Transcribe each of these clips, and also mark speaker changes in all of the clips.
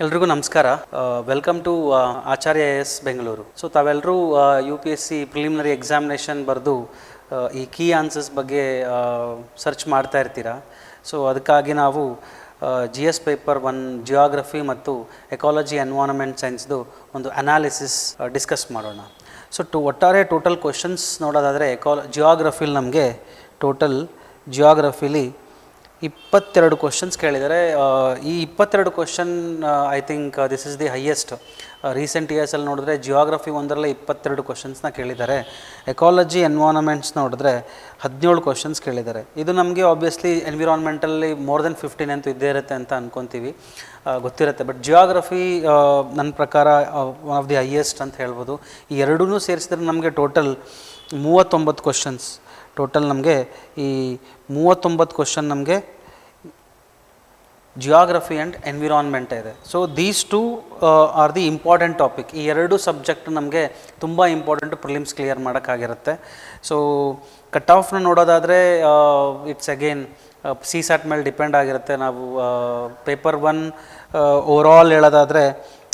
Speaker 1: ಎಲ್ರಿಗೂ ನಮಸ್ಕಾರ. Welcome to Acharya S Bengaluru. So ತಾವೆಲ್ಲರೂ U P S C preliminary examination ಬರೆದು ಈ ಕೀ ಆನ್ಸರ್ಸ್ ಬಗ್ಗೆ ಸರ್ಚ್ ಮಾಡ್ತಾ ಇರ್ತೀರಾ? ಸೊ ಅದಕ್ಕಾಗಿ ನಾವು G S paper one geography ಮತ್ತು ಎಕಾಲಜಿ ಎನ್ವಾರನ್ಮೆಂಟ್ ಸೈನ್ಸ್ದು ಒಂದು ಅನಾಲಿಸಿಸ್ ಡಿಸ್ಕಸ್ ಮಾಡೋಣ. ಸೊ ಟು ಒಟ್ಟಾರೆ ಟೋಟಲ್ ಕ್ವಶನ್ಸ್ ನೋಡೋದಾದರೆ ಎಕಾಲ ಜಿಯೋಗ್ರಫಿಲಿ ನಮಗೆ ಟೋಟಲ್ ಜಿಯೋಗ್ರಫಿಲಿ ಇಪ್ಪತ್ತೆರಡು ಕ್ವಶನ್ಸ್ ಕೇಳಿದರೆ ಈ ಇಪ್ಪತ್ತೆರಡು question I think this is the highest recent ಇಯರ್ಸಲ್ಲಿ ನೋಡಿದ್ರೆ ಜಿಯೋಗ್ರಫಿ ಒಂದರಲ್ಲೇ ಇಪ್ಪತ್ತೆರಡು ಕ್ವಶನ್ಸ್ನ ಕೇಳಿದ್ದಾರೆ. ಎಕಾಲಜಿ ಎನ್ವಾರನ್ಮೆಂಟ್ಸ್ ನೋಡಿದ್ರೆ ಹದಿನೇಳು ಕ್ವಶನ್ಸ್ ಕೇಳಿದ್ದಾರೆ. ಇದು ನಮಗೆ obviously environmentally more than fifteen ಅಂತೂ ಇದ್ದೇ ಇರುತ್ತೆ ಅಂತ ಅನ್ಕೊತೀವಿ. ಗೊತ್ತಿರುತ್ತೆ. ಬಟ್ ಜಿಯೋಗ್ರಫಿ ನನ್ನ ಪ್ರಕಾರ ಒನ್ ಆಫ್ ದಿ ಹೈಯೆಸ್ಟ್ ಅಂತ ಹೇಳ್ಬೋದು. ಈ ಎರಡೂ ಸೇರಿಸಿದ್ರೆ ನಮಗೆ ಟೋಟಲ್ ಮೂವತ್ತೊಂಬತ್ತು ಕ್ವಶನ್ಸ್ ಟೋಟಲ್ ನಮಗೆ ಈ ಮೂವತ್ತೊಂಬತ್ತು ಕ್ವಶನ್ ನಮಗೆ ಜಿಯೋಗ್ರಫಿ ಆ್ಯಂಡ್ ಎನ್ವಿರಾನ್ಮೆಂಟ್ ಇದೆ. So these two are the important topic ಈ ಎರಡು ಸಬ್ಜೆಕ್ಟ್ ನಮಗೆ ತುಂಬ ಇಂಪಾರ್ಟೆಂಟ್ ಪ್ರಿಲಿಮ್ಸ್ ಕ್ಲಿಯರ್ ಮಾಡೋಕ್ಕಾಗಿರುತ್ತೆ. ಸೊ ಕಟ್ ಆಫ್ನ ನೋಡೋದಾದರೆ ಇಟ್ಸ್ ಅಗೇನ್ ಸಿ ಸ್ಯಾಟ್ ಮೇಲೆ ಡಿಪೆಂಡ್ ಆಗಿರುತ್ತೆ. ನಾವು ಪೇಪರ್ ಒನ್ ಓವರಾಲ್ ಹೇಳೋದಾದರೆ,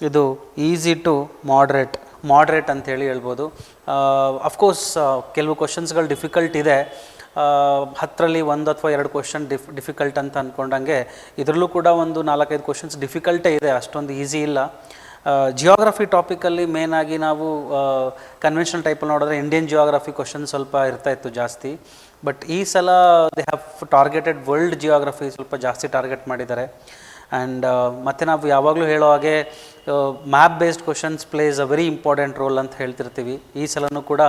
Speaker 1: ಇದು ಈಸಿ ಟು ಮಾಡ್ರೇಟ್ ಮಾಡ್ರೇಟ್ ಅಂತೇಳಿ ಹೇಳ್ಬೋದು. ಅಫ್ಕೋರ್ಸ್ ಕೆಲವು ಕ್ವಶನ್ಸ್ಗಳು ಡಿಫಿಕಲ್ಟ್ ಇದೆ. ಹತ್ತರಲ್ಲಿ ಒಂದು ಅಥವಾ ಎರಡು ಕ್ವಶನ್ ಡಿಫ್ ಡಿಫಿಕಲ್ಟ್ ಅಂತ ಅಂದ್ಕೊಂಡಂಗೆ ಇದರಲ್ಲೂ ಕೂಡ ಒಂದು ನಾಲ್ಕೈದು ಕ್ವಶನ್ಸ್ ಡಿಫಿಕಲ್ಟೇ ಇದೆ, ಅಷ್ಟೊಂದು ಈಸಿ ಇಲ್ಲ. ಜಿಯೋಗ್ರಫಿ ಟಾಪಿಕಲ್ಲಿ ಆಗಿ ನಾವು ಕನ್ವೆನ್ಷನಲ್ ಟೈಪಲ್ಲಿ ನೋಡಿದ್ರೆ ಇಂಡಿಯನ್ ಜಿಯೋಗ್ರಫಿ ಕ್ವಶನ್ ಸ್ವಲ್ಪ ಇರ್ತಾ ಇತ್ತು ಜಾಸ್ತಿ. ಬಟ್ ಈ ಸಲ they have targeted world geography ಸ್ವಲ್ಪ ಜಾಸ್ತಿ ಟಾರ್ಗೆಟ್ ಮಾಡಿದ್ದಾರೆ. ಆ್ಯಂಡ್ ಮತ್ತು ನಾವು ಯಾವಾಗಲೂ ಹೇಳೋ ಹಾಗೆ map based questions place a very important role ಅಂತ ಹೇಳ್ತಿರ್ತೀವಿ. ಈ ಸಲನೂ ಕೂಡ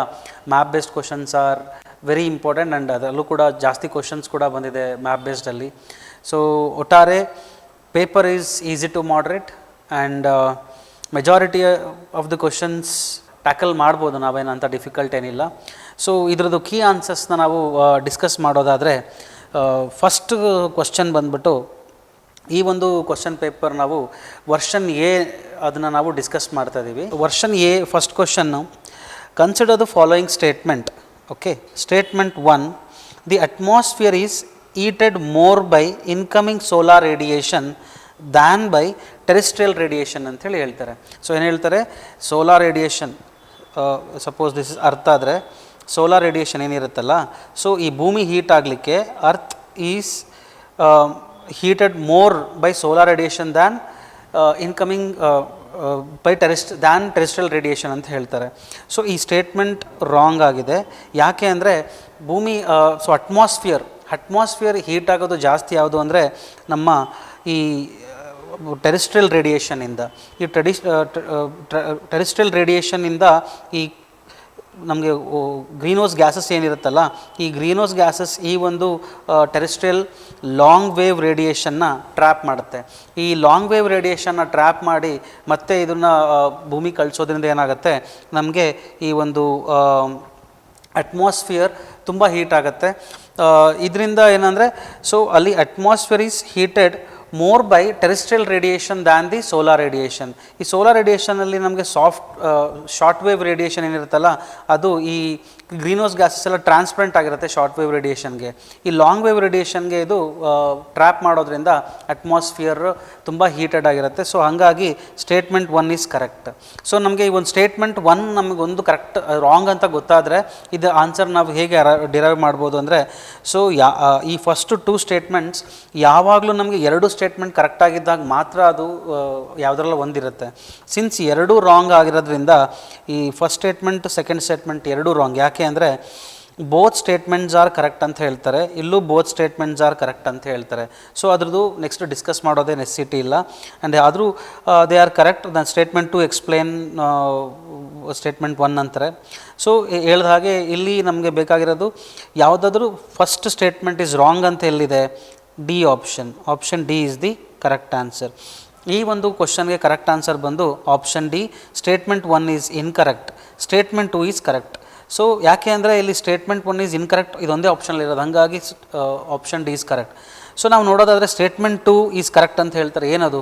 Speaker 1: map based questions are very important and ಅದರಲ್ಲೂ ಕೂಡ ಜಾಸ್ತಿ ಕ್ವಶನ್ಸ್ ಕೂಡ ಬಂದಿದೆ ಮ್ಯಾಪ್ ಬೇಸ್ಡಲ್ಲಿ ಸೊ ಒಟ್ಟಾರೆ paper is easy to moderate and majority of the questions tackle ಮಾಡ್ಬೋದು ನಾವೇನಂತ ಡಿಫಿಕಲ್ಟ್ ಏನಿಲ್ಲ. ಸೊ ಇದ್ರದ್ದು ಕೀ ಆನ್ಸರ್ಸ್ನ ನಾವು ಡಿಸ್ಕಸ್ ಮಾಡೋದಾದರೆ ಫಸ್ಟ್ ಕ್ವಶನ್ ಬಂದ್ಬಿಟ್ಟು ಈ ಒಂದು ಕ್ವಶನ್ ಪೇಪರ್ ನಾವು ವರ್ಷನ್ ಎ ಅದನ್ನು ನಾವು ಡಿಸ್ಕಸ್ ಮಾಡ್ತಾ ಇದ್ದೀವಿ version A first question consider the following statement okay statement one the atmosphere is heated more by incoming solar radiation than by radiation radiation ಅಂತೇಳಿ ಹೇಳ್ತಾರೆ. ಸೊ ಏನು ಹೇಳ್ತಾರೆ? Solar radiation suppose this is ಅರ್ಥ ಆದರೆ solar radiation ಏನಿರುತ್ತಲ್ಲ ಸೊ ಈ ಭೂಮಿ ಹೀಟ್ ಆಗಲಿಕ್ಕೆ earth is heated more by solar radiation than incoming by terrest than terrestrial radiation ಅಂತ ಹೇಳ್ತಾರೆ. ಸೊ ಈ ಸ್ಟೇಟ್ಮೆಂಟ್ ರಾಂಗ್ ಆಗಿದೆ. ಯಾಕೆ ಅಂದರೆ, ಭೂಮಿ ಸೊ ಅಟ್ಮಾಸ್ಫಿಯರ್ ಅಟ್ಮಾಸ್ಫಿಯರ್ ಹೀಟ್ ಆಗೋದು ಜಾಸ್ತಿ ಯಾವುದು ಅಂದರೆ, ನಮ್ಮ ಈ ಟೆರಿಸ್ಟ್ರಿಯಲ್ ರೇಡಿಯೇಷನಿಂದ ಈ ಟೆರೆಸ್ಟ್ರಲ್ ಟೆರಿಸ್ಟ್ರಿಯಲ್ ರೇಡಿಯೇಷನ್ನಿಂದ ಈ ನಮಗೆ ಗ್ರೀನ್ಹೌಸ್ ಗ್ಯಾಸಸ್ ಏನಿರುತ್ತಲ್ಲ, ಈ ಗ್ರೀನ್ಹೌಸ್ ಗ್ಯಾಸಸ್ ಈ ಒಂದು ಟೆರೆಸ್ಟ್ರಿಯಲ್ ಲಾಂಗ್ ವೇವ್ ರೇಡಿಯೇಷನ್ನ ಟ್ರ್ಯಾಪ್ ಮಾಡುತ್ತೆ. ಈ ಲಾಂಗ್ ವೇವ್ ರೇಡಿಯೇಷನ್ನ ಟ್ರ್ಯಾಪ್ ಮಾಡಿ ಮತ್ತೆ ಇದನ್ನು ಭೂಮಿ ಕಳಿಸೋದ್ರಿಂದ ಏನಾಗುತ್ತೆ, ನಮಗೆ ಈ ಒಂದು ಅಟ್ಮಾಸ್ಫಿಯರ್ ತುಂಬ ಹೀಟ್ ಆಗುತ್ತೆ. ಇದರಿಂದ ಏನಂದರೆ ಸೊ ಅಲ್ಲಿ atmosphere is heated more by terrestrial radiation than the solar radiation ಈ ಸೋಲಾರ್ ರೇಡಿಯೇಷನಲ್ಲಿ ನಮಗೆ ಸಾಫ್ಟ್ ಶಾರ್ಟ್ ವೇವ್ ರೇಡಿಯೇಷನ್ ಏನಿರುತ್ತಲ್ಲ, ಅದು ಈ ಗ್ರೀನ್ಹೌಸ್ ಗ್ಯಾಸಸ್ ಎಲ್ಲ ಟ್ರಾನ್ಸ್ಪರೆಂಟ್ ಆಗಿರುತ್ತೆ ಶಾರ್ಟ್ ವೇವ್ ರೇಡಿಯೇಷನ್ಗೆ ಈ ಲಾಂಗ್ ವೇವ್ ರೇಡಿಯೇಷನ್ಗೆ ಇದು ಟ್ರ್ಯಾಪ್ ಮಾಡೋದ್ರಿಂದ ಅಟ್ಮಾಸ್ಫಿಯರ್ ತುಂಬ ಹೀಟೆಡ್ ಆಗಿರುತ್ತೆ. ಸೊ ಹಾಗಾಗಿ statement one is correct so ನಮಗೆ ಈ ಒಂದು ಸ್ಟೇಟ್ಮೆಂಟ್ ಒನ್ ನಮಗೆ ಒಂದು ಕರೆಕ್ಟ್ ರಾಂಗ್ ಅಂತ ಗೊತ್ತಾದರೆ ಇದು ಆನ್ಸರ್ ನಾವು ಹೇಗೆ ಡಿರೈವ್ ಮಾಡ್ಬೋದು ಅಂದರೆ ಸೊ ಯಾ ಈ ಫಸ್ಟ್ ಟೂ ಸ್ಟೇಟ್ಮೆಂಟ್ಸ್ ಯಾವಾಗಲೂ ನಮಗೆ ಎರಡು ಸ್ಟೇಟ್ಮೆಂಟ್ ಕರೆಕ್ಟ್ ಆಗಿದ್ದಾಗ ಮಾತ್ರ ಅದು ಯಾವುದರಲ್ಲ ಒಂದಿರುತ್ತೆ. ಸಿನ್ಸ್ ಎರಡೂ ರಾಂಗ್ ಆಗಿರೋದ್ರಿಂದ ಈ ಫಸ್ಟ್ ಸ್ಟೇಟ್ಮೆಂಟ್ ಸೆಕೆಂಡ್ ಸ್ಟೇಟ್ಮೆಂಟ್ ಎರಡೂ ರಾಂಗ್ ಯಾಕೆ ಅಂದರೆ ಬೋತ್ ಸ್ಟೇಟ್ಮೆಂಟ್ಸ್ ಆರ್ ಕರೆಕ್ಟ್ ಅಂತ ಹೇಳ್ತಾರೆ, ಇಲ್ಲೂ ಬೋತ್ ಸ್ಟೇಟ್ಮೆಂಟ್ಸ್ ಆರ್ ಕರೆಕ್ಟ್ ಅಂತ ಹೇಳ್ತಾರೆ. ಸೊ ಅದ್ರದ್ದು ನೆಕ್ಸ್ಟ್ ಡಿಸ್ಕಸ್ ಮಾಡೋದೇ ನೆಸಿಟಿ ಇಲ್ಲ. ಆ್ಯಂಡ್ ಆದರೂ they are correct the statement two explain statement one ಅಂತಾರೆ. ಸೊ ಹೇಳ್ದ ಹಾಗೆ ಇಲ್ಲಿ ನಮಗೆ ಬೇಕಾಗಿರೋದು ಯಾವುದಾದ್ರೂ ಫಸ್ಟ್ ಸ್ಟೇಟ್ಮೆಂಟ್ ಇಸ್ ರಾಂಗ್ ಅಂತ ಎಲ್ಲಿದೆ? D option option D is the correct answer ಈ ಒಂದು ಕ್ವಶನ್ಗೆ ಕರೆಕ್ಟ್ ಆನ್ಸರ್ ಬಂದು option D statement one is incorrect statement two is correct so ಯಾಕೆ ಅಂದರೆ ಇಲ್ಲಿ ಸ್ಟೇಟ್ಮೆಂಟ್ ಒನ್ ಈಸ್ ಇನ್ಕರೆಕ್ಟ್ ಇದೊಂದೇ ಆಪ್ಷನ್ ಇರೋದು. ಹಾಗಾಗಿ option D is correct so ನಾವು ನೋಡೋದಾದರೆ ಸ್ಟೇಟ್ಮೆಂಟ್ ಟು ಈಸ್ ಕರೆಕ್ಟ್ ಅಂತ ಹೇಳ್ತಾರೆ. ಏನದು?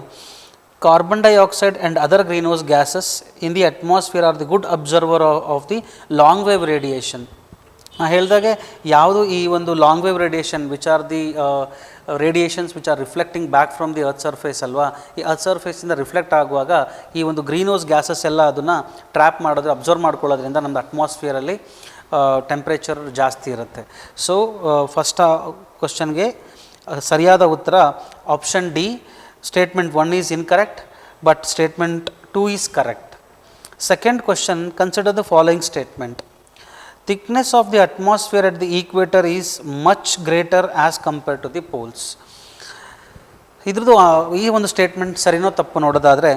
Speaker 1: Carbon dioxide and other greenhouse gases in the atmosphere are the good absorber of the long wave radiation ಹೇಳಿದಾಗೆ, ಯಾವುದು ಈ ಒಂದು long wave radiation which are the radiations which are reflecting back from the earth surface ಅಲ್ವಾ? ಈ earth ಸರ್ಫೇಸಿಂದ reflect ಆಗುವಾಗ ಈ ಒಂದು ಗ್ರೀನ್ ಹೌಸ್ ಗ್ಯಾಸಸ್ ಎಲ್ಲ ಅದನ್ನು ಟ್ರ್ಯಾಪ್ ಮಾಡೋದು ಅಬ್ಸರ್ವ್ ಮಾಡ್ಕೊಳ್ಳೋದ್ರಿಂದ ನಮ್ಮದು ಅಟ್ಮಾಸ್ಫಿಯರಲ್ಲಿ ಟೆಂಪ್ರೇಚರ್ ಜಾಸ್ತಿ ಇರುತ್ತೆ. ಸೊ ಫಸ್ಟ್ ಕ್ವಶನ್ಗೆ ಸರಿಯಾದ ಉತ್ತರ option D statement one is incorrect but statement two is correct second question consider the following statement thickness of the atmosphere at the equator is much greater as compared to the poles. ಇದ್ರದ್ದು ಈ ಒಂದು ಸ್ಟೇಟ್ಮೆಂಟ್ ಸರಿನೋ ತಪ್ಪು ನೋಡೋದಾದರೆ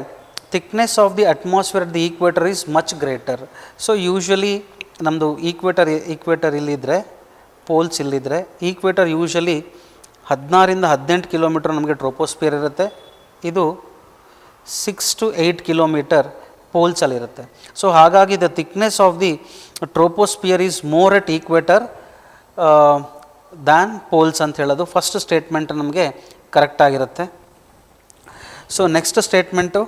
Speaker 1: thickness of the atmosphere at the equator is much greater so usually ನಮ್ಮದು equator equator ಇಲ್ಲಿದ್ದರೆ poles ಇಲ್ಲಿದ್ದರೆ ಈಕ್ವೇಟರ್ ಯೂಶ್ವಲಿ ಹದಿನಾರಿಂದ ಹದಿನೆಂಟು ಕಿಲೋಮೀಟರ್ ನಮಗೆ ಟ್ರೋಪೋಸ್ಪಿಯರ್ ಇರುತ್ತೆ. ಇದು ಸಿಕ್ಸ್ ಟು ಏಯ್ಟ್ ಕಿಲೋಮೀಟರ್ ಪೋಲ್ಸಲ್ಲಿರುತ್ತೆ ಸೊ ಹಾಗಾಗಿ the thickness of the troposphere is more at equator than poles ಅಂತ ಹೇಳೋದು. ಫಸ್ಟ್ ಸ್ಟೇಟ್ಮೆಂಟ್ ನಮಗೆ ಕರೆಕ್ಟಾಗಿರುತ್ತೆ so next statement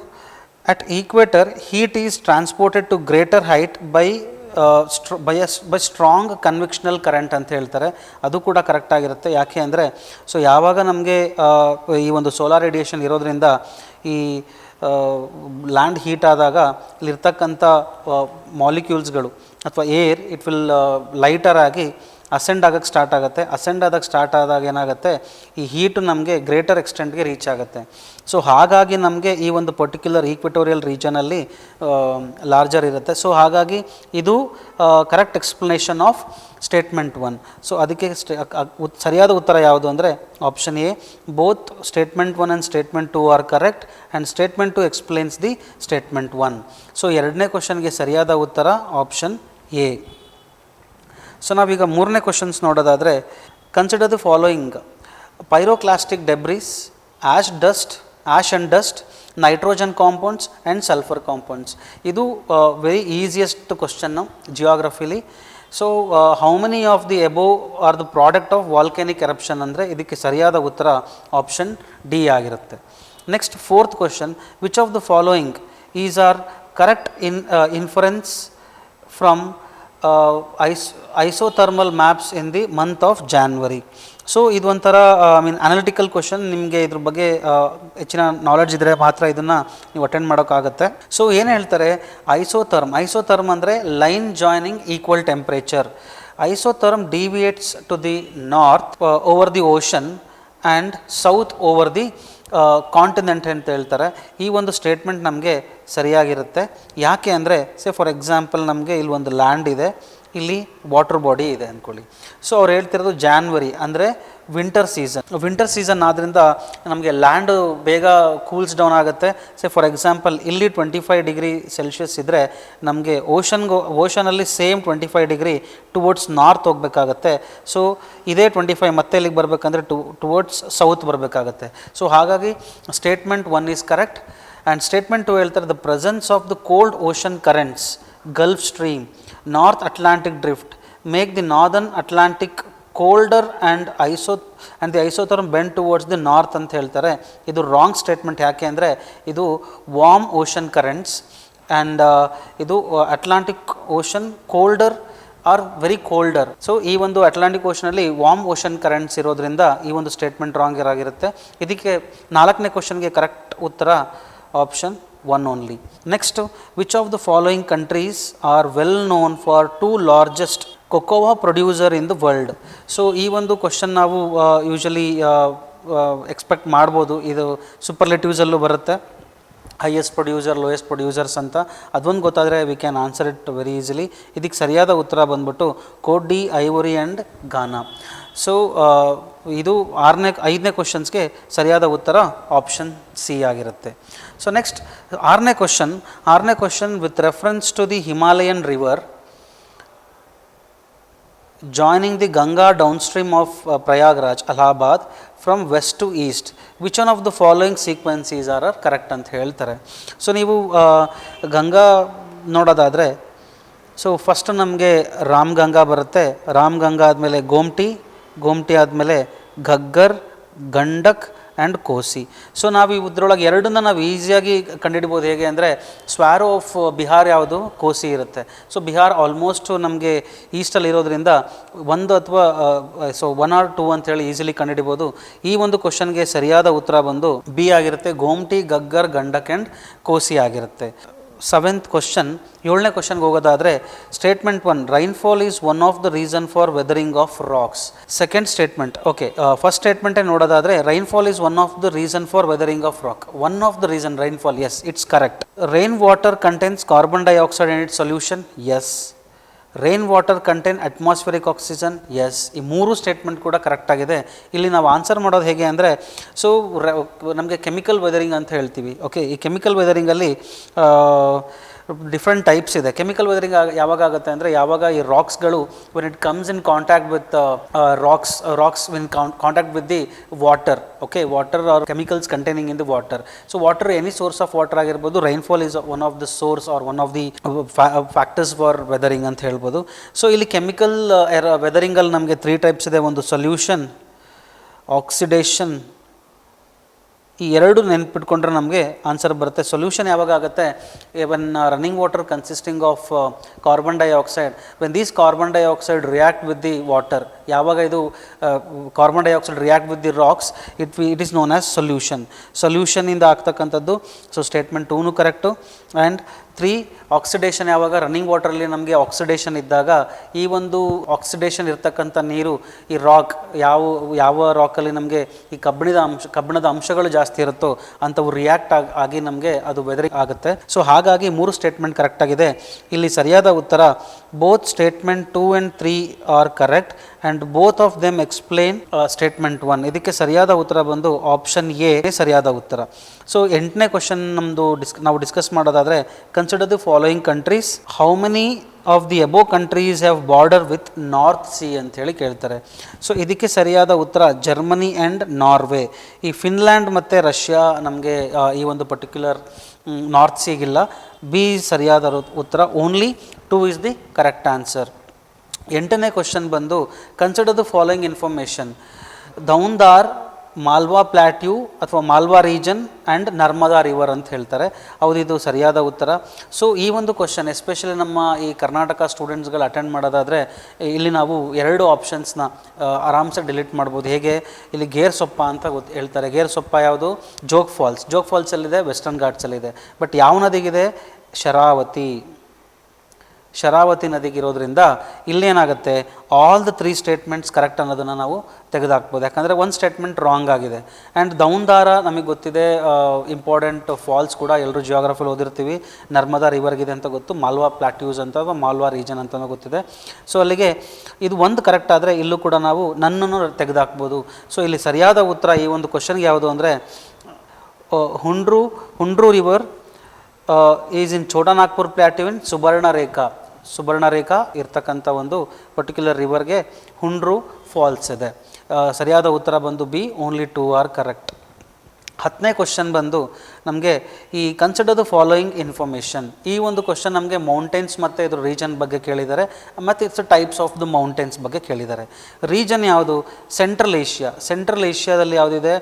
Speaker 1: at equator heat is transported to greater height by ಸ್ಟ್ರ by by strong convectional current ಅಂತ ಹೇಳ್ತಾರೆ. ಅದು ಕೂಡ ಕರೆಕ್ಟಾಗಿರುತ್ತೆ ಯಾಕೆ ಅಂದರೆ ಸೊ ಯಾವಾಗ ನಮಗೆ ಈ ಒಂದು ಸೋಲಾರ್ ರೇಡಿಯೇಷನ್ ಇರೋದ್ರಿಂದ ಈ ಲ್ಯಾಂಡ್ ಹೀಟ್ ಆದಾಗ ಇಲ್ಲಿರ್ತಕ್ಕಂಥ ಮಾಲಿಕ್ಯೂಲ್ಸ್ಗಳು ಅಥವಾ ಏರ್ ಇಟ್ ವಿಲ್ ಲೈಟರ್ ಆಗಿ ಅಸೆಂಡ್ ಆಗೋಕ್ಕೆ ಸ್ಟಾರ್ಟ್ ಆಗುತ್ತೆ. ಅಸೆಂಡ್ ಆದಾಗ ಸ್ಟಾರ್ಟ್ ಆದಾಗ ಏನಾಗುತ್ತೆ? ಈ ಹೀಟು ನಮಗೆ ಗ್ರೇಟರ್ ಎಕ್ಸ್ಟೆಂಟ್ಗೆ ರೀಚ್ ಆಗುತ್ತೆ. ಸೊ ಹಾಗಾಗಿ ನಮಗೆ ಈ ಒಂದು ಪರ್ಟಿಕ್ಯುಲರ್ ಈಕ್ವಿಟೋರಿಯಲ್ ರೀಜನಲ್ಲಿ ಲಾರ್ಜರ್ ಇರುತ್ತೆ. ಸೊ ಹಾಗಾಗಿ ಇದು correct explanation of statement one so ಅದಕ್ಕೆ ಸರಿಯಾದ ಉತ್ತರ ಯಾವುದು ಅಂದರೆ option A both statement one and statement two are correct and statement two explains the statement one so ಎರಡನೇ ಕ್ವಶನ್ಗೆ ಸರಿಯಾದ ಉತ್ತರ ಆಪ್ಷನ್ ಎ. ಸೊ ನಾವೀಗ ಮೂರನೇ ಕ್ವಶನ್ಸ್ ನೋಡೋದಾದರೆ consider the following pyroclastic debris ash dust ash and dust nitrogen compounds and sulphur compounds ಇದು very easiest question ಜಿಯೋಗ್ರಫಿಲಿ so how many of the above are the product of volcanic eruption ಅಂದರೆ ಇದಕ್ಕೆ ಸರಿಯಾದ ಉತ್ತರ option D ಆಗಿರುತ್ತೆ. Next fourth question which of the following is are correct in inference from ice, isothermal maps in the month of January. So ಇದು ಒಂಥರ I mean analytical question ನಿಮಗೆ ಇದ್ರ ಬಗ್ಗೆ ಹೆಚ್ಚಿನ ನಾಲೆಡ್ಜ್ ಇದ್ದರೆ ಮಾತ್ರ ಇದನ್ನು ನೀವು ಅಟೆಂಡ್ ಮಾಡೋಕ್ಕಾಗತ್ತೆ. ಸೊ ಏನು ಹೇಳ್ತಾರೆ? ಐಸೋಥರ್ಮ್ ಐಸೋಥರ್ಮ್ ಅಂದರೆ line joining equal temperature isotherm deviates to the north over the ocean and south over the continent ಅಂತ ಹೇಳ್ತಾರೆ. ಈ ಒಂದು ಸ್ಟೇಟ್ಮೆಂಟ್ ನಮಗೆ ಸರಿಯಾಗಿರುತ್ತೆ. ಯಾಕೆ ಅಂದರೆ ಸೇ ಫಾರ್ ಎಕ್ಸಾಂಪಲ್ ನಮಗೆ ಇಲ್ಲಿ ಒಂದು ಲ್ಯಾಂಡ್ ಇದೆ. ಇಲ್ಲಿ ವಾಟರ್ ಬಾಡಿ ಇದೆ ಅಂದ್ಕೊಳ್ಳಿ ಸೊ ಅವ್ರು ಹೇಳ್ತಿರೋದು ಜಾನ್ವರಿ ಅಂದರೆ ವಿಂಟರ್ ಸೀಸನ್ ವಿಂಟರ್ ಸೀಸನ್ ಆದ್ದರಿಂದ ನಮಗೆ ಲ್ಯಾಂಡು ಬೇಗ ಕೂಲ್ಸ್ ಡೌನ್ ಆಗುತ್ತೆ. ಸೊ ಫಾರ್ ಎಕ್ಸಾಂಪಲ್ ಇಲ್ಲಿ ಟ್ವೆಂಟಿ ಫೈವ್ ಡಿಗ್ರಿ ಸೆಲ್ಸಿಯಸ್ ಇದ್ದರೆ ನಮಗೆ ಓಷನ್ಗೋ ಓಷನಲ್ಲಿ same twenty five degree towards north ಹೋಗಬೇಕಾಗತ್ತೆ. ಸೊ ಇದೇ ಟ್ವೆಂಟಿ ಫೈವ್ ಮತ್ತೆ ಇಲ್ಲಿಗೆ ಬರಬೇಕಂದ್ರೆ ಟು ಟುವರ್ಡ್ಸ್ ಸೌತ್ ಬರಬೇಕಾಗತ್ತೆ. ಸೊ ಹಾಗಾಗಿ statement one is correct and statement two ಹೇಳ್ತಾರೆ the presence of the cold ocean currents Gulf Stream North Atlantic Drift make the northern Atlantic colder and iso and the isotherm bend towards the north ಅಂತ ಹೇಳ್ತಾರೆ. ಇದು wrong statement ಯಾಕೆ ಅಂದರೆ, ಇದು warm ocean currents and ಇದು Atlantic ocean colder are very colder so ಈ ಒಂದು Atlantic ಓಷನಲ್ಲಿ ವಾಮ್ ಓಷನ್ ಕರೆಂಟ್ಸ್ ಇರೋದ್ರಿಂದ ಈ ಒಂದು ಸ್ಟೇಟ್ಮೆಂಟ್ ರಾಂಗ್ ಆಗಿರುತ್ತೆ. ಇದಕ್ಕೆ ನಾಲ್ಕನೇ ಕ್ವಶನ್ಗೆ ಕರೆಕ್ಟ್ ಉತ್ತರ option one only next which of the following countries are well known for two largest cocoa producer in the world so ಈ ಒಂದು ಕ್ವಶನ್ ನಾವು ಯೂಶಲಿ ಎಕ್ಸ್ಪೆಕ್ಟ್ ಮಾಡ್ಬೋದು. ಇದು ಸೂಪರ್ಲೆಟಿವ್ಸಲ್ಲೂ ಬರುತ್ತೆ. ಹೈಯೆಸ್ಟ್ ಪ್ರೊಡ್ಯೂಸರ್ ಲೋಯೆಸ್ಟ್ ಪ್ರೊಡ್ಯೂಸರ್ಸ್ ಅಂತ. ಅದೊಂದು ಗೊತ್ತಾದರೆ we can answer it very easily ಇದಕ್ಕೆ ಸರಿಯಾದ ಉತ್ತರ ಬಂದ್ಬಿಟ್ಟು Cote Ivory and Ghana so ಇದು ಆರನೇ, ಐದನೇ ಕ್ವಶನ್ಸ್ಗೆ ಸರಿಯಾದ ಉತ್ತರ ಆಪ್ಷನ್ ಸಿ ಆಗಿರುತ್ತೆ. ಸೊ ನೆಕ್ಸ್ಟ್ ಆರನೇ ಕ್ವಶನ್ ಆರನೇ question with reference to the Himalayan river joining the Ganga downstream of uh, Prayagraj, Allahabad, from west to east. Which one of the following sequences are are correct ಅಂತ ಹೇಳ್ತಾರೆ so ನೀವು ಗಂಗಾ ನೋಡೋದಾದರೆ so first ನಮಗೆ ರಾಮ್ ಗಂಗಾ ಬರುತ್ತೆ ರಾಮ್ ಗಂಗಾ ಆದಮೇಲೆ ಗೋಮ್ಟಿ ಗೋಮ್ಟಿ ಆದಮೇಲೆ Ghaggar Gandak and Kosi so ನಾವು ಇದ್ರೊಳಗೆ ಎರಡನ್ನ ನಾವು ಈಸಿಯಾಗಿ ಕಂಡುಹಿಡ್ಬೋದು ಹೇಗೆ ಅಂದರೆ ಸ್ವ್ಯಾರೋ ಆಫ್ ಬಿಹಾರ್ ಯಾವುದು? ಕೋಸಿ ಇರುತ್ತೆ. ಸೊ ಬಿಹಾರ್ ಆಲ್ಮೋಸ್ಟ್ ನಮಗೆ ಈಸ್ಟಲ್ಲಿ ಇರೋದ್ರಿಂದ ಒಂದು ಅಥವಾ ಸೊ ಒನ್ ಆರ್ ಟೂ ಅಂತೇಳಿ ಈಸಿಲಿ ಕಂಡುಹಿಡಿಬೋದು. ಈ ಒಂದು ಕ್ವಶನ್ಗೆ ಸರಿಯಾದ ಉತ್ತರ ಬಂದು ಬಿ ಆಗಿರುತ್ತೆ. ಗೋಮ್ಟಿ, ಗಗ್ಗರ್ ಗಂಡಕ್ ಆ್ಯಂಡ್ ಕೋಸಿ ಆಗಿರುತ್ತೆ. ಸೆವೆಂತ್ ಕ್ವಶನ್ ಏಳನೇ ಕ್ವಶನ್ಗೆ ಹೋಗೋದಾದರೆ statement one rainfall is one of the reason for weathering of rocks second statement okay first ಸ್ಟೇಟ್ಮೆಂಟೇ ನೋಡೋದಾದರೆ rainfall is one of the reason for weathering of rock one of the reason rainfall yes it's correct rain water contains carbon dioxide in it solution yes rain water contain atmospheric oxygen yes ಈ ಮೂರು statement ಕೂಡ ಕರೆಕ್ಟಾಗಿದೆ ಇಲ್ಲಿ ನಾವು answer ಮಾಡೋದು ಹೇಗೆ ಅಂದರೆ so ನಮಗೆ chemical weathering ಅಂತ ಹೇಳ್ತೀವಿ. ಓಕೆ ಈ ಕೆಮಿಕಲ್ ವೆದರಿಂಗಲ್ಲಿ ಡಿಫ್ರೆಂಟ್ ಟೈಪ್ಸ್ ಇದೆ. ಕೆಮಿಕಲ್ ವೆದರಿಂಗ್ ಯಾವಾಗ ಆಗುತ್ತೆ ಅಂದರೆ ಯಾವಾಗ ಈ ರಾಕ್ಸ್ಗಳು when it comes in contact with rocks rocks when contact with the water okay water are chemicals containing in the water so water any source of water ಆಗಿರ್ಬೋದು rainfall is one of the source are one of the factors for weathering ಅಂತ ಹೇಳ್ಬೋದು. So ಇಲ್ಲಿ chemical ವೆದರಿಂಗಲ್ಲಿ ನಮಗೆ three types ಇದೆ. ಒಂದು solution oxidation ಈ ಎರಡು ನೆನ್ಪಿಟ್ಕೊಂಡ್ರೆ ನಮಗೆ ಆನ್ಸರ್ ಬರುತ್ತೆ. ಸೊಲ್ಯೂಷನ್ ಯಾವಾಗ ಆಗುತ್ತೆ? When running water consisting of carbon dioxide when these carbon dioxide react with the water ಯಾವಾಗ ಇದು carbon dioxide react with the rocks it it is known as solution ಸೊಲ್ಯೂಷನಿಂದ ಆಗ್ತಕ್ಕಂಥದ್ದು so statement ಟೂನು correct and three oxidation ಯಾವಾಗ? Running ವಾಟರಲ್ಲಿ ನಮಗೆ oxidation ಇದ್ದಾಗ, ಈ ಒಂದು ಆಕ್ಸಿಡೇಷನ್ ಇರ್ತಕ್ಕಂಥ ನೀರು, ಈ ರಾಕ್ ಯಾವ ಯಾವ ರಾಕಲ್ಲಿ ನಮಗೆ ಈ ಕಬ್ಬಿಣದ ಅಂಶ, ಕಬ್ಬಿಣದ ಅಂಶಗಳು ಜಾಸ್ತಿ ಇರುತ್ತೋ ಅಂಥವು ರಿಯಾಕ್ಟ್ ಆಗಿ ಆಗಿ ನಮಗೆ ಅದು ವೆದರಿ ಆಗುತ್ತೆ. ಸೊ ಹಾಗಾಗಿ ಮೂರು ಸ್ಟೇಟ್ಮೆಂಟ್ ಕರೆಕ್ಟ್ ಆಗಿದೆ. ಇಲ್ಲಿ ಸರಿಯಾದ ಉತ್ತರ both statement two and three are correct and both of them explain statement one ಇದಕ್ಕೆ ಸರಿಯಾದ ಉತ್ತರ ಬಂದು ಆಪ್ಷನ್ ಎ ಸರಿಯಾದ ಉತ್ತರ. ಸೊ ಎಂಟನೇ ಕ್ವಶನ್ ನಮ್ಮದು ಡಿಸ್ ನಾವು ಡಿಸ್ಕಸ್ ಮಾಡೋದಾದರೆ consider the following countries how many of the above countries have border with North Sea ಅಂತ ಹೇಳಿ ಕೇಳ್ತಾರೆ. ಸೊ ಇದಕ್ಕೆ ಸರಿಯಾದ ಉತ್ತರ ಜರ್ಮನಿ ಆ್ಯಂಡ್ ನಾರ್ವೆ ಈ ಫಿನ್ಲ್ಯಾಂಡ್ ಮತ್ತು ರಷ್ಯಾ ನಮಗೆ ಈ ಒಂದು ಪರ್ಟಿಕ್ಯುಲರ್ ನಾರ್ತ್ ಸಿಗಿಲ್ಲ ಬಿ ಸರಿಯಾದ ಉತ್ತರ only two is the correct answer ಎಂಟನೇ ಕ್ವಶನ್ ಬಂದು consider the following information Dhuandhar Malwa plateau ಅಥವಾ Malwa region and Narmada river ಅಂತ ಹೇಳ್ತಾರೆ. ಹೌದು, ಇದು ಸರಿಯಾದ ಉತ್ತರ. ಸೊ ಈ ಒಂದು ಕ್ವಶನ್ ಎಸ್ಪೆಷಲಿ ನಮ್ಮ ಈ ಕರ್ನಾಟಕ ಸ್ಟೂಡೆಂಟ್ಸ್ಗಳು ಅಟೆಂಡ್ ಮಾಡೋದಾದರೆ, ಇಲ್ಲಿ ನಾವು ಎರಡು ಆಪ್ಷನ್ಸ್ನ ಆರಾಮ್ಸೆ ಡಿಲೀಟ್ ಮಾಡ್ಬೋದು. ಹೇಗೆ? ಇಲ್ಲಿ ಗೇರ್ ಸೊಪ್ಪ ಅಂತ ಗೊತ್ತು ಹೇಳ್ತಾರೆ. ಗೇರ್ ಸೊಪ್ಪ ಯಾವುದು? ಜೋಗ್ ಫಾಲ್ಸ್. ಜೋಗ್ ಫಾಲ್ಸಲ್ಲಿದೆ ವೆಸ್ಟರ್ನ್ ಘಾಟ್ಸಲ್ಲಿದೆ ಬಟ್ ಯಾವ ನದಿಗಿದೆ? ಶರಾವತಿ. ಶರಾವತಿ ನದಿಗಿರೋದ್ರಿಂದ ಇಲ್ಲೇನಾಗುತ್ತೆ? All the three statements correct ಅನ್ನೋದನ್ನು ನಾವು ತೆಗೆದುಹಾಕ್ಬೋದು ಯಾಕಂದರೆ ಒಂದು ಸ್ಟೇಟ್ಮೆಂಟ್ ರಾಂಗ್ ಆಗಿದೆ. ಆ್ಯಂಡ್ ದೌನ್ದಾರ ನಮಗೆ ಗೊತ್ತಿದೆ ಇಂಪಾರ್ಟೆಂಟ್ ಫಾಲ್ಸ್ ಕೂಡ ಎಲ್ಲರೂ ಜಿಯೋಗ್ರಫಿಲಿ ಓದಿರ್ತೀವಿ. ನರ್ಮದಾ ರಿವರ್ಗಿದೆ ಅಂತ ಗೊತ್ತು. ಮಾಲ್ವಾ ಪ್ಲಾಟ್ಯೂಸ್ ಅಂತ ಅಥವಾ ಮಾಲ್ವಾ ರೀಜನ್ ಅಂತಲೂ ಗೊತ್ತಿದೆ. ಸೊ ಅಲ್ಲಿಗೆ ಇದು ಒಂದು ಕರೆಕ್ಟ್ ಆದರೆ ಇಲ್ಲೂ ಕೂಡ ನಾವು ನನ್ನನ್ನು ತೆಗೆದುಹಾಕ್ಬೋದು ಸೊ ಇಲ್ಲಿ ಸರಿಯಾದ ಉತ್ತರ ಈ ಒಂದು ಕ್ವಶನ್ಗೆ ಯಾವುದು ಅಂದರೆ Hundru Hundru river is in Chotanagpur plateau in Subarnarekha Subarnarekha ಇರ್ತಕ್ಕಂಥ ಒಂದು ಪರ್ಟಿಕ್ಯುಲರ್ ರಿವರ್ಗೆ ಹುಂಡ್ರು ಫಾಲ್ಸ್ ಇದೆ. ಸರಿಯಾದ ಉತ್ತರ ಬಂದು B only two are correct ಹತ್ತನೇ ಕ್ವಶನ್ ಬಂದು ನಮಗೆ ಈ ಕನ್ಸಿಡರ್ ದ ಫಾಲೋಯಿಂಗ್ ಇನ್ಫಾರ್ಮೇಷನ್ ಈ ಒಂದು ಕ್ವಶನ್ ನಮಗೆ ಮೌಂಟೇನ್ಸ್ ಮತ್ತು ಇದ್ರ ರೀಜನ್ ಬಗ್ಗೆ ಕೇಳಿದ್ದಾರೆ, ಮತ್ತು it's types of the mountains ಬಗ್ಗೆ ಕೇಳಿದ್ದಾರೆ. ರೀಜನ್ ಯಾವುದು? ಸೆಂಟ್ರಲ್ ಏಷ್ಯಾ ಸೆಂಟ್ರಲ್ ಏಷ್ಯಾದಲ್ಲಿ ಯಾವುದಿದೆ?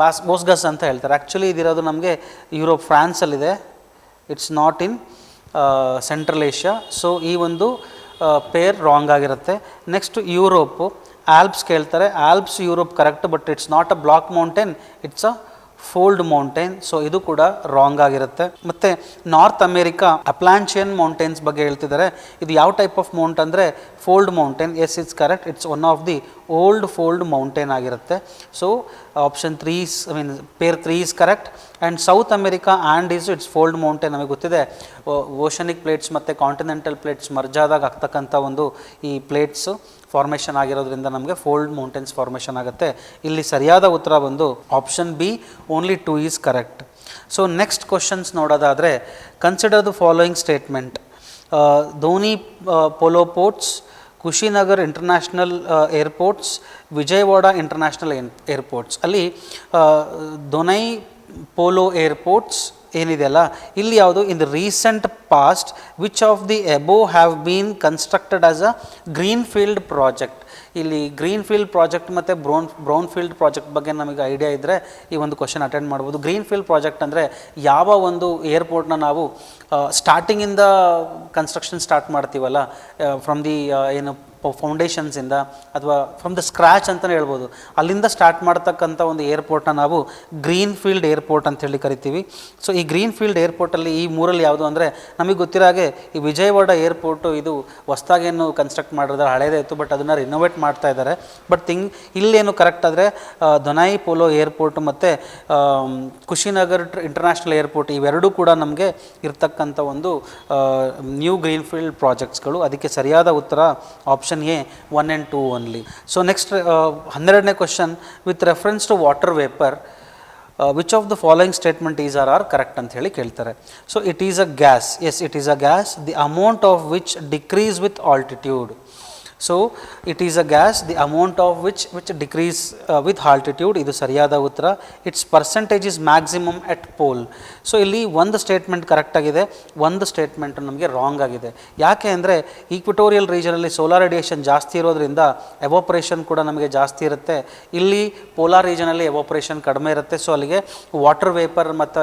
Speaker 1: ವಾಸ್ ಬೋಸ್ಗಸ್ ಅಂತ ಹೇಳ್ತಾರೆ. ಆ್ಯಕ್ಚುಲಿ ಇದಿರೋದು ನಮಗೆ Europe ಫ್ರಾನ್ಸಲ್ಲಿದೆ it's not in central Asia so ಈ ಒಂದು ಪೇರ್ ರಾಂಗ್ ಆಗಿರುತ್ತೆ. ನೆಕ್ಸ್ಟ್ ಯುರೋಪು ಆಲ್ಪ್ಸ್ ಕೇಳ್ತಾರೆ. Alps Europe correct but it's not a block mountain it's a fold mountain so ಇದು ಕೂಡ ರಾಂಗ್ ಆಗಿರುತ್ತೆ. ಮತ್ತು ನಾರ್ತ್ ಅಮೇರಿಕಾ ಅಪ್ಲಾಂಚಿಯನ್ ಮೌಂಟೇನ್ಸ್ ಬಗ್ಗೆ ಹೇಳ್ತಿದ್ದಾರೆ. ಇದು ಯಾವ ಟೈಪ್ ಆಫ್ ಮೌಂಟ್ ಅಂದರೆ fold mountain yes it's correct it's one of the old fold mountain ಆಗಿರುತ್ತೆ. So option three is I mean pair three is correct and South America and is it's fold mountain ನಮಗೆ ಗೊತ್ತಿದೆ. Oceanic plates ಮತ್ತು continental plates ಮರ್ಜಾದಾಗ ಆಗ್ತಕ್ಕಂಥ ಒಂದು ಈ plates formation ಆಗಿರೋದ್ರಿಂದ ನಮಗೆ ಫೋಲ್ಡ್ ಮೌಂಟೇನ್ಸ್ ಫಾರ್ಮೇಷನ್ ಆಗುತ್ತೆ. ಇಲ್ಲಿ ಸರಿಯಾದ ಉತ್ತರ ಬಂದು option B only two is correct so next questions ನೋಡೋದಾದರೆ consider the following statement Donyi Polo ports Kushinagar international airports Vijayawada international airports ಅಲ್ಲಿ ದೊನೈ ಪೋಲೋ ಏರ್ಪೋರ್ಟ್ಸ್ ಏನಿದೆಯಲ್ಲ? ಇಲ್ಲಿ ಯಾವುದು? In the recent past which of the above have been constructed as a green field project ಇಲ್ಲಿ green field project ಮತ್ತು brown brown field project ಬಗ್ಗೆ ನಮಗೆ idea ಇದ್ದರೆ ಈ ಒಂದು ಕ್ವಶನ್ ಅಟೆಂಡ್ ಮಾಡ್ಬೋದು. ಗ್ರೀನ್ ಫೀಲ್ಡ್ ಪ್ರಾಜೆಕ್ಟ್ ಅಂದರೆ ಯಾವ ಒಂದು ಏರ್ಪೋರ್ಟ್ನ ನಾವು ಸ್ಟಾರ್ಟಿಂಗಿಂದ ಕನ್ಸ್ಟ್ರಕ್ಷನ್ ಸ್ಟಾರ್ಟ್ ಮಾಡ್ತೀವಲ್ಲ ಫ್ರಮ್ ದಿ ಏನು ಫೌಂಡೇಶನ್ಸಿಂದ ಅಥವಾ ಫ್ರಮ್ ದ ಸ್ಕ್ರ್ಯಾಚ್ ಅಂತಲೇ ಹೇಳ್ಬೋದು. ಅಲ್ಲಿಂದ ಸ್ಟಾರ್ಟ್ ಮಾಡ್ತಕ್ಕಂಥ ಒಂದು ಏರ್ಪೋರ್ಟ್ನ ನಾವು ಗ್ರೀನ್ ಫೀಲ್ಡ್ ಏರ್ಪೋರ್ಟ್ ಅಂತ ಹೇಳಿ ಕರಿತೀವಿ. ಸೊ ಈ ಗ್ರೀನ್ ಫೀಲ್ಡ್ ಏರ್ಪೋರ್ಟಲ್ಲಿ ಈ ಮೂರಲ್ಲಿ ಯಾವುದು ಅಂದರೆ ನಮಗೆ ಗೊತ್ತಿರೋ ಹಾಗೆ ಈ ವಿಜಯವಾಡ ಏರ್ಪೋರ್ಟು ಇದು ಹೊಸ್ದಾಗೇನು ಕನ್ಸ್ಟ್ರಕ್ಟ್ ಮಾಡಿದ್ರೆ ಹಳೇದೇ ಇತ್ತು ಬಟ್ ಅದನ್ನು ರಿನೋವೇಟ್ ಮಾಡ್ತಾ ಇದ್ದಾರೆ ಬಟ್ ಥಿಂಗ್ ಇಲ್ಲೇನು ಕರೆಕ್ಟ್ ಆದರೆ ದೊನಾಯಿ ಪೋಲೋ ಏರ್ಪೋರ್ಟ್ ಮತ್ತು ಕುಶಿನಗರ್ ಇಂಟರ್ನ್ಯಾಷನಲ್ ಏರ್ಪೋರ್ಟ್ ಇವೆರಡೂ ಕೂಡ ನಮಗೆ ಇರ್ತಕ್ಕಂಥ ಒಂದು ನ್ಯೂ ಗ್ರೀನ್ ಫೀಲ್ಡ್ ಪ್ರಾಜೆಕ್ಟ್ಸ್ಗಳು ಅದಕ್ಕೆ ಸರಿಯಾದ ಉತ್ತರ option A one and two only so next ಹನ್ನೆರಡನೇ question with reference to water vapour which of the following statement is are are correct ಅಂತ ಹೇಳಿ ಕೇಳ್ತಾರೆ. So it is a gas yes it is a gas the amount of which decrease with altitude so it is a gas the amount of which which decrease with altitude ಇದು ಸರಿಯಾದ ಉತ್ತರ. It's percentage is maximum at pole so ಇಲ್ಲಿ ಒಂದು statement ಕರೆಕ್ಟಾಗಿದೆ ಒಂದು statement ನಮಗೆ wrong ಆಗಿದೆ. ಯಾಕೆ ಅಂದರೆ ಈಕ್ವಿಟೋರಿಯಲ್ ರೀಜನಲ್ಲಿ ಸೋಲಾರ್ ರೇಡಿಯೇಷನ್ ಜಾಸ್ತಿ ಇರೋದ್ರಿಂದ ಎವಾಪರೇಷನ್ ಕೂಡ ನಮಗೆ ಜಾಸ್ತಿ ಇರುತ್ತೆ. ಇಲ್ಲಿ ಪೋಲಾರ್ ರೀಜನಲ್ಲಿ ಎವಾಪರೇಷನ್ ಕಡಿಮೆ ಇರುತ್ತೆ. ಸೊ ಅಲ್ಲಿಗೆ ವಾಟರ್ ವೇಪರ್ ಮತ್ತು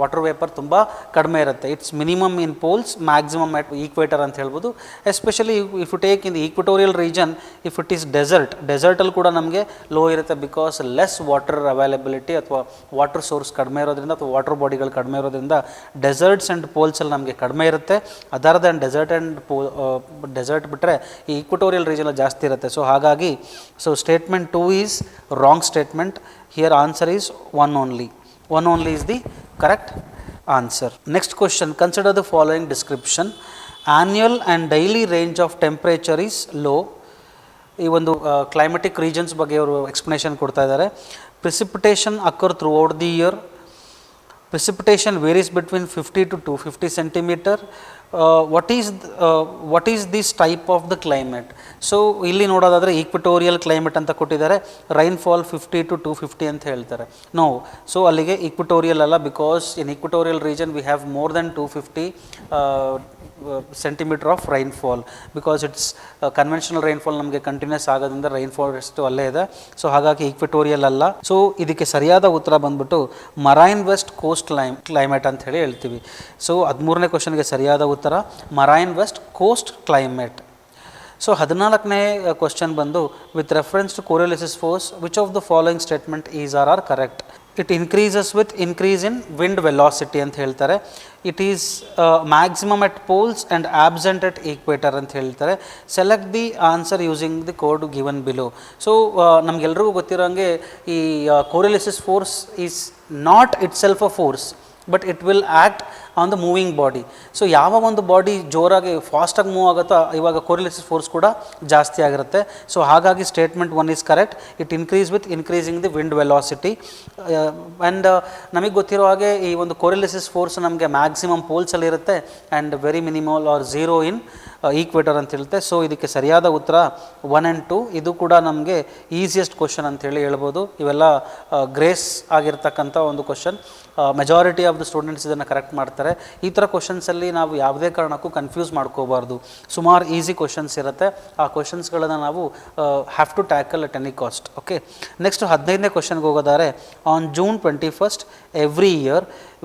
Speaker 1: ವಾಟರ್ ವೇಪರ್ ತುಂಬ ಕಡಿಮೆ ಇರುತ್ತೆ. It's minimum in poles maximum at equator ಅಂತ ಹೇಳ್ಬೋದು. Especially if you take in the equatorial region if it is desert ಡೆಸರ್ಟಲ್ಲಿ ಕೂಡ ನಮಗೆ ಲೋ ಇರುತ್ತೆ ಬಿಕಾಸ್ ಲೆಸ್ ವಾಟರ್ ಅವೈಲಬಿಲಿಟಿ ಅಥವಾ ವಾಟರ್ ಸೋರ್ಸ್ ಕಡಿಮೆ ಇರೋದ್ರಿಂದ ಅಥವಾ ವಾಟರ್ ಬಾಡಿಗಳು ಕಡಿಮೆ ಇರೋದ್ರಿಂದ ಡೆಸರ್ಟ್ಸ್ ಆ್ಯಂಡ್ ಪೋಲ್ಸಲ್ಲಿ ನಮಗೆ ಕಡಿಮೆ ಇರುತ್ತೆ. ಅದರ್ ದೆನ್ ಡೆಸರ್ಟ್ ಆ್ಯಂಡ್ ಪೋ ಡೆಸರ್ಟ್ ಬಿಟ್ಟರೆ ಈ ಈಕ್ವಿಟೋರಿಯಲ್ ರೀಜನಲ್ಲಿ ಜಾಸ್ತಿ ಇರುತ್ತೆ. ಸೊ ಹಾಗಾಗಿ so statement two is wrong statement here answer is one only one only is the correct answer next question consider the following description annual and daily range of temperature is low ಈ ಒಂದು climatic regions ಬಗ್ಗೆ ಅವರು explanation ಕೊಡ್ತಾ ಇದ್ದಾರೆ. Precipitation occur throughout the year precipitation varies between 50 to 250 centimeter. Uh, what is uh, what is this type of the climate? So ಇಲ್ಲಿ ನೋಡೋದಾದರೆ equatorial climate ಅಂತ ಕೊಟ್ಟಿದ್ದಾರೆ. Rainfall fifty to to fifty ಅಂತ ಹೇಳ್ತಾರೆ. ನೋ ಸೊ ಅಲ್ಲಿಗೆ equatorial ಅಲ್ಲ because in equatorial region we have more than two fifty centimetre of rainfall because it's conventional rainfall ನಮಗೆ continuous ಆಗೋದ್ರಿಂದ ರೈನ್ಫಾಲ್ ಎಷ್ಟು ಅಲ್ಲೇ ಇದೆ. ಸೊ ಹಾಗಾಗಿ ಈಕ್ವಿಟೋರಿಯಲ್ ಅಲ್ಲ. ಸೊ ಇದಕ್ಕೆ ಸರಿಯಾದ ಉತ್ತರ ಬಂದ್ಬಿಟ್ಟು marine west coast claim climate ಅಂತ ಹೇಳಿ ಹೇಳ್ತೀವಿ. ಸೊ ಹದಿಮೂರನೇ ಕ್ವಶನ್ಗೆ ಸರಿಯಾದ ಉತ್ತರ marine west coast climate. So ಹದಿನಾಲ್ಕನೇ ಕ್ವಶನ್ ಬಂದು with reference to Coriolis force which of the following statement is are are correct it increases with increase in wind velocity ಅಂತ ಹೇಳ್ತಾರೆ. It is maximum at poles and absent at equator ಅಂತ ಹೇಳ್ತಾರೆ. Select the answer using the code given below so ನಮಗೆಲ್ರಿಗೂ ಗೊತ್ತಿರೋಂಗೆ ಈ Coriolis force is not itself a force but it will act on the moving body so ಯಾವ ಒಂದು body ಜೋರಾಗಿ ಫಾಸ್ಟಾಗಿ move ಆಗುತ್ತೋ ಇವಾಗ ಕೊರಿಲಿಸಿಸ್ force ಕೂಡ ಜಾಸ್ತಿ ಆಗಿರುತ್ತೆ. ಸೊ ಹಾಗಾಗಿ statement one is correct it increase with increasing the wind velocity and ನಮಗೆ ಗೊತ್ತಿರೋ ಹಾಗೆ ಈ ಒಂದು ಕೊರಿಲಿಸಿಸ್ ಫೋರ್ಸ್ ನಮಗೆ ಮ್ಯಾಕ್ಸಿಮಮ್ ಪೋಲ್ಸಲ್ಲಿ ಇರುತ್ತೆ and very minimal or zero in equator ಅಂತ ಹೇಳುತ್ತೆ ಸೊ ಇದಕ್ಕೆ ಸರಿಯಾದ ಉತ್ತರ ಒನ್ ಆ್ಯಂಡ್ ಟು ಇದು ಕೂಡ ನಮಗೆ ಈಸಿಯೆಸ್ಟ್ ಕ್ವಶನ್ ಅಂತೇಳಿ ಹೇಳ್ಬೋದು. ಇವೆಲ್ಲ ಗ್ರೇಸ್ ಆಗಿರ್ತಕ್ಕಂಥ ಒಂದು question majority of the students ಇದನ್ನು ಕರೆಕ್ಟ್ ಮಾಡ್ತಾರೆ. ಈ ಥರ ಕ್ವಶನ್ಸಲ್ಲಿ ನಾವು ಯಾವುದೇ ಕಾರಣಕ್ಕೂ ಕನ್ಫ್ಯೂಸ್ ಮಾಡ್ಕೋಬಾರ್ದು. ಸುಮಾರು ಈಸಿ ಕ್ವಶನ್ಸ್ ಇರುತ್ತೆ. ಆ ಕ್ವಶನ್ಸ್ಗಳನ್ನು ನಾವು have to tackle at any cost okay next ಹದಿನೈದನೇ ಕ್ವಶನ್ಗೆ ಹೋಗೋದಾರೆ on June twenty first every year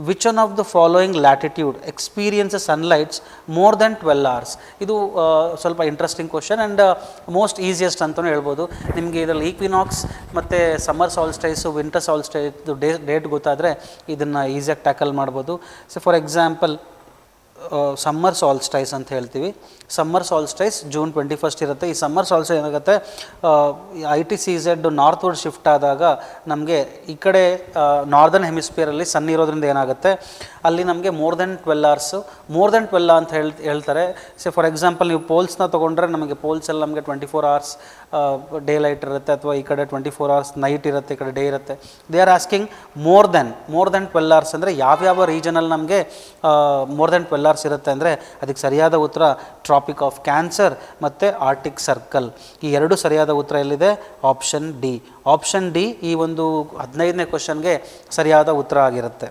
Speaker 1: which one of the following latitude experiences sunlights more than twelve hours ಇದು ಸ್ವಲ್ಪ interesting question and most easiest ಅಂತಲೂ ಹೇಳ್ಬೋದು. ನಿಮಗೆ ಇದರಲ್ಲಿ equinox ಮತ್ತು summer solstice winter solstice day date ಗೊತ್ತಾದರೆ ಇದನ್ನು ಈಸಿಯಾಗಿ ಟ್ಯಾಕಲ್ ಮಾಡ್ಬೋದು. So for example summer solstice ಅಂತ ಹೇಳ್ತೀವಿ. Summer solstice June twenty first ಇರುತ್ತೆ. ಈ ಸಮ್ಮರ್ ಸಾಲ್ಸ್ಟೈಸ್ ಏನಾಗುತ್ತೆ? I T C Z northward shift ಆದಾಗ ನಮಗೆ ಈ ಕಡೆ ನಾರ್ದರ್ನ್ ಹೆಮಿಸ್ಪಿಯರಲ್ಲಿ ಸನ್ ಇರೋದ್ರಿಂದ ಏನಾಗುತ್ತೆ? ಅಲ್ಲಿ ನಮಗೆ more than twelve hours more than twelve ಅಂತ ಹೇಳ್, ಹೇಳ್ತಾರೆ. ಸೊ ಫಾರ್ ಎಕ್ಸಾಂಪಲ್ ನೀವು ಪೋಲ್ಸ್ನ ತೊಗೊಂಡ್ರೆ ನಮಗೆ ಪೋಲ್ಸಲ್ಲಿ ನಮಗೆ twenty four hours daylight ಇರುತ್ತೆ ಅಥವಾ ಈ ಕಡೆ ಟ್ವೆಂಟಿ ಫೋರ್ ಅವರ್ಸ್ ನೈಟ್ ಇರುತ್ತೆ, ಈ ಕಡೆ ಡೇ ಇರುತ್ತೆ. They are asking more than more than twelve hours ಅಂದರೆ ಯಾವ್ಯಾವ ರೀಜನಲ್ಲಿ ನಮಗೆ ಮೋರ್ ದೆನ್ ಟ್ವೆಲ್ ಅವರ್ಸ್ ಇರುತ್ತೆ ಅಂದರೆ ಅದಕ್ಕೆ ಸರಿಯಾದ ಉತ್ತರ ಟ್ರಾಪಿಕ್ ಆಫ್ ಕ್ಯಾನ್ಸರ್ ಮತ್ತು ಆರ್ಟಿಕ್ ಸರ್ಕಲ್ ಈ ಎರಡು ಸರಿಯಾದ ಉತ್ತರ ಎಲ್ಲಿದೆ? ಆಪ್ಷನ್ ಡಿ ಆಪ್ಷನ್ ಡಿ ಈ ಒಂದು ಹದಿನೈದನೇ ಕ್ವಶನ್ಗೆ ಸರಿಯಾದ ಉತ್ತರ ಆಗಿರುತ್ತೆ.